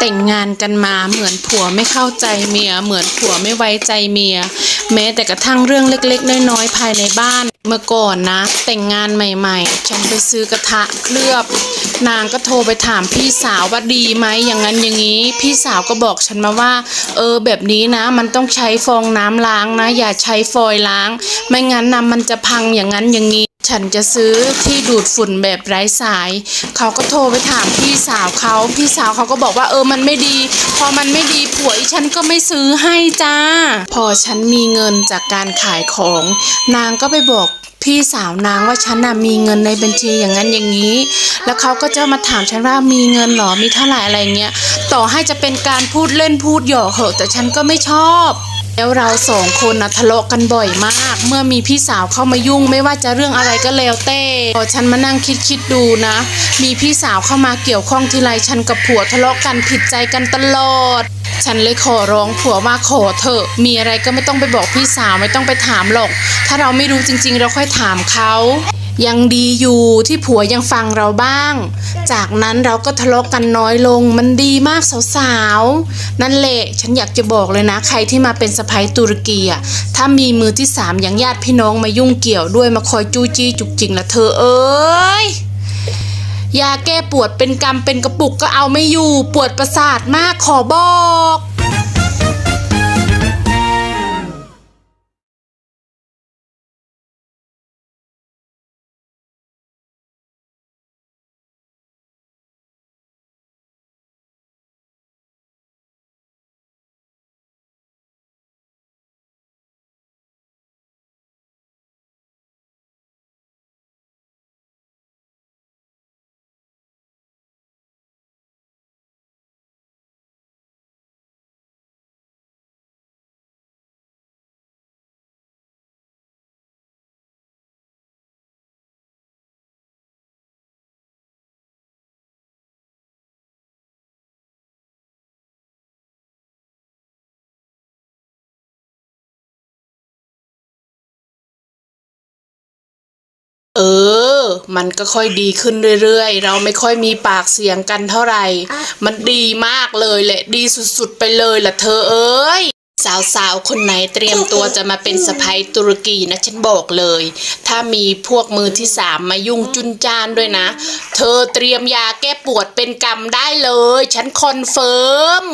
แต่งงานกันมาเหมือนผัวไม่เข้าใจเมีย เหมือนผัวไม่ไว้ใจเมีย แม้แต่กระทั่งเรื่องเล็กๆน้อยๆภายในบ้านเมื่อก่อนนะ แต่งงานใหม่ๆ ฉันไปซื้อกระทะเคลือบ นางก็โทรไปถามพี่สาวว่าดีไหมอย่างนั้นอย่างนี้ พี่สาวก็บอกฉันมาว่า เออแบบนี้นะ มันต้องใช้ฟองน้ำล้างนะ อย่าใช้ฟอยล์ล้าง ไม่งั้นนะมันจะพังอย่างนั้นอย่างนี้ ฉันจะซื้อที่ดูดฝุ่นแบบไร้สาย เขาก็โทรไปถามพี่สาวเขา พี่สาวเขาก็บอกว่าเออมันไม่ดี พอมันไม่ดีผัวอีฉันก็ไม่ซื้อให้จ้า พอฉันมีเงินจากการขายของ นางก็ไปบอกพี่สาวนางว่าฉันน่ะมีเงินในบัญชีอย่างนั้นอย่างนี้ แล้วเขาก็จะมาถามฉันว่ามีเงินหรอมีเท่าไหร่อะไรเงี้ย ต่อให้จะเป็นการพูดเล่นพูดหยอกเหอะแต่ฉันก็ไม่ชอบ แล้วเราสองคนนะทะเลาะกันบ่อยมาก เมื่อมีพี่สาวเข้ามายุ่งไม่ว่าจะเรื่องอะไรก็แล้วแต่พอฉันมานั่งคิดคิดดูนะ มีพี่สาวเข้ามาเกี่ยวข้องทีไรฉันกับผัวทะเลาะกันผิดใจกันตลอด ฉันเลยขอร้องผัวว่าขอเถอะมีอะไรก็ไม่ต้องไปบอกพี่สาวไม่ต้องไปถามหรอก ถ้าเราไม่รู้จริง ๆ เราค่อยถามเขา ยังดีอยู่ที่ผัวยังฟังเราบ้าง จากนั้นเราก็ทะเลาะกันน้อยลง มันดีมากสาวๆ นั่นแหละฉันอยากจะบอกเลยนะ ใครที่มาเป็นสะพ้ยตุรกีอะถ้ามีมือที่สามอย่างญาติพี่น้องมายุ่งเกี่ยวด้วยมาคอยจู้จี้จุกจิกละเธอเอ้ยยาแก้ปวดเป็นกำเป็นกระปุกก็เอาไม่อยู่ปวดประสาทมากขอบอก มันก็ค่อยดีขึ้นเรื่อยๆ เราไม่ค่อยมีปากเสียงกันเท่าไหร่ มันดีมากเลยแหละ ดีสุดๆไปเลยล่ะเธอเอ้ย สาวๆ คนไหนเตรียมตัวจะมาเป็นสะพ้ยตุรกีนะฉันบอกเลย ถ้ามีพวกมือที่สามมายุ่งจุนจานด้วยนะ เธอเตรียมยาแก้ปวดเป็นกรรมได้เลย ฉันคอนเฟิร์ม